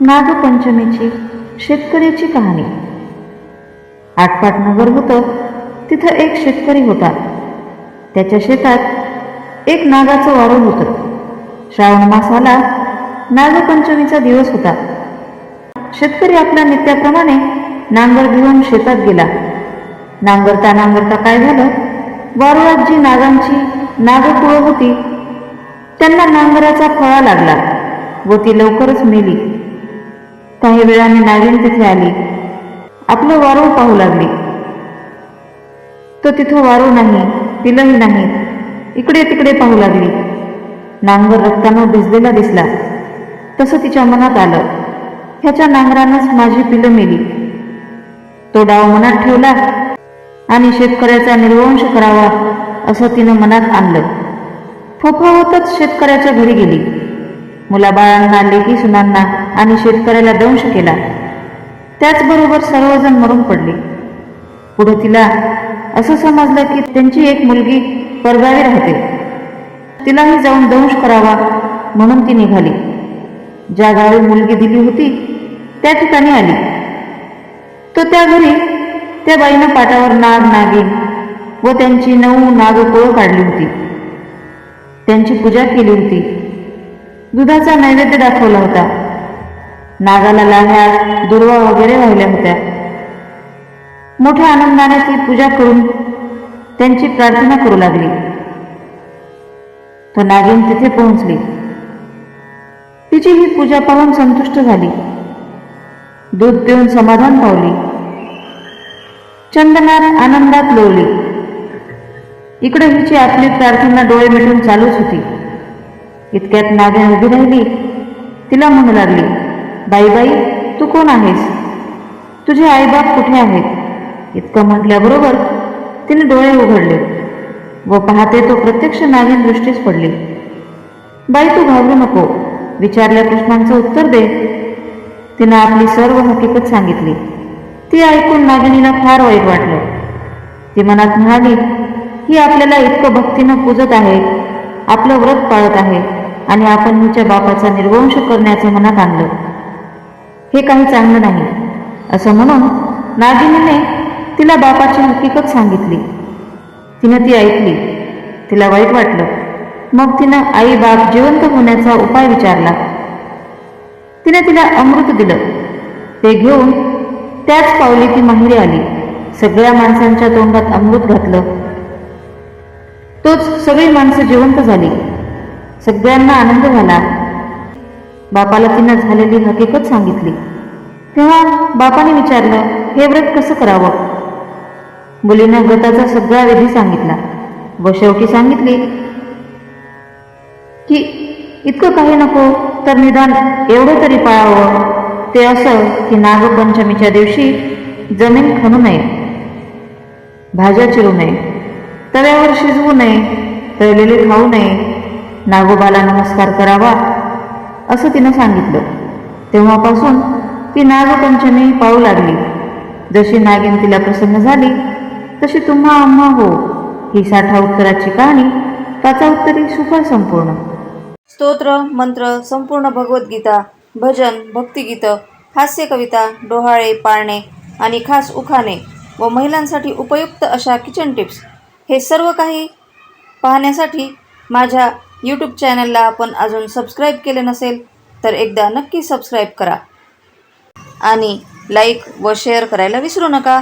नागपंचमीची शेतकऱ्याची कहाणी. आटपाट नगर होतं तिथं एक शेतकरी होता. त्याच्या शेतात एक नागाचं वारूळ होतं. श्रावण मासाला नागपंचमीचा दिवस होता. शेतकरी आपल्या नित्याप्रमाणे नांगर घेऊन शेतात गेला. नांगरता नांगरता काय झालं? वारुळात जी नागांची नागपुळं होती त्यांना नांगराचा फळा लागला व ती लवकरच मेली. काही वेळाने नागिन तिथे आली. आपलं वारू पाहू लागली. तो तिथं वारू नाही पिलंही नाही इकडे तिकडे पाहू लागली. नांगर रक्तानं भिजलेला दिसला. तसं तिच्या मनात आलं. ह्याच्या नांगरानंच माझी पिलं मेली. तो डाव मनात ठेवला आणि शेतकऱ्याचा निर्वंश करावा असं तिनं मनात आणलं. फोफावतच शेतकऱ्याच्या घरी गेली. मुलाबाळांना लेखी सुनांना आणि शेतकऱ्याला दंश केला. त्याचबरोबर सर्वजण मरून पडले. पुढे तिला असं समजलं की त्यांची एक मुलगी परगावी राहते. तिलाही जाऊन दंश करावा म्हणून ती निघाली. ज्या गावी मुलगी दिली होती त्या ठिकाणी आली. तो त्या घरी त्या बाईनं पाटावर नाग नागिन व त्यांची नऊ नागपोळ काढली होती. त्यांची पूजा केली होती. दुधाचा नैवेद्य दाखवला होता. नागाला लाह्या दुर्वा वगैरे वाहिल्या होत्या. मोठ्या आनंदाने ती पूजा करून त्यांची प्रार्थना करू लागली. तो नागिन तिथे पोहोचली. तिची ही पूजा पाहून संतुष्ट झाली. दूध पिऊन समाधान पावली. चंदनात आनंदात लोळली. इकडे हिची आपली प्रार्थना डोळे मिटून चालूच होती. इतक्यात नागिन उभी राहिली. तिला म्हणू लागली बाई बाई तू कोण आहेस? तुझे आईबाप कुठे आहेत? इतकं म्हटल्याबरोबर तिने डोळे उघडले व पाहते तो प्रत्यक्ष नागिन दृष्टीस पडली. बाई तू घाबरू नको. विचारल्या प्रश्नांचं उत्तर दे. तिनं आपली सर्व हकीकत सांगितली. ती ऐकून नागिनीला फार वाईट वाटलं. ती मनात म्हणाली ही आपल्याला इतकं भक्तीनं पूजत आहे. आपलं व्रत पाळत आहे. आणि आपण हिच्या बापाचा निर्वंश करण्याचं मनात आणलं. हे काही चांगलं नाही. असं म्हणून नागिनीने तिला बापाची हकीकत सांगितली. तिनं ती ऐकली. तिला वाईट वाटलं. मग तिनं आई बाप जिवंत होण्याचा उपाय विचारला. तिने तिला अमृत दिलं. ते घेऊन त्याच पावली ती माहेरी आली. सगळ्या माणसांच्या तोंडात अमृत घातलं. तोच सगळी माणसं जिवंत झाली. सगळ्यांना आनंद झाला. बापाला तिनं झालेली हकीकत सांगितली. तेव्हा बापाने विचारलं हे व्रत कसं करावं? मुलीनं व्रताचा सगळा विधी सांगितला. व शेवटी सांगितली की इतकं काही नको तर निदान एवढं तरी पाळावं. ते असं की नागपंचमीच्या दिवशी जमीन खणू नये भाज्या चिरू नये तव्यावर शिजवू नये तळलेले खाऊ नये नागोबाला नमस्कार करावा असं तिनं सांगितलं. तेव्हापासून ती नागपंचमी पाहू लागली. जशी नागिन तिला प्रसन्न झाली तशी तुम्हा आम्हा हो. ही साठा उत्तराची कहाणी पाचा उत्तरी सुफळ संपूर्ण. स्तोत्र मंत्र संपूर्ण भगवद्गीता भजन भक्तिगीतं हास्य कविता डोहाळे पाळणे आणि खास उखाणे व महिलांसाठी उपयुक्त अशा किचन टिप्स हे सर्व काही पाहण्यासाठी माझ्या यूट्यूब चॅनलला आपण अजून सबस्क्राईब केले नसेल तर एकदा नक्की सबस्क्राईब करा. आणि लाईक व शेअर करायला विसरू नका.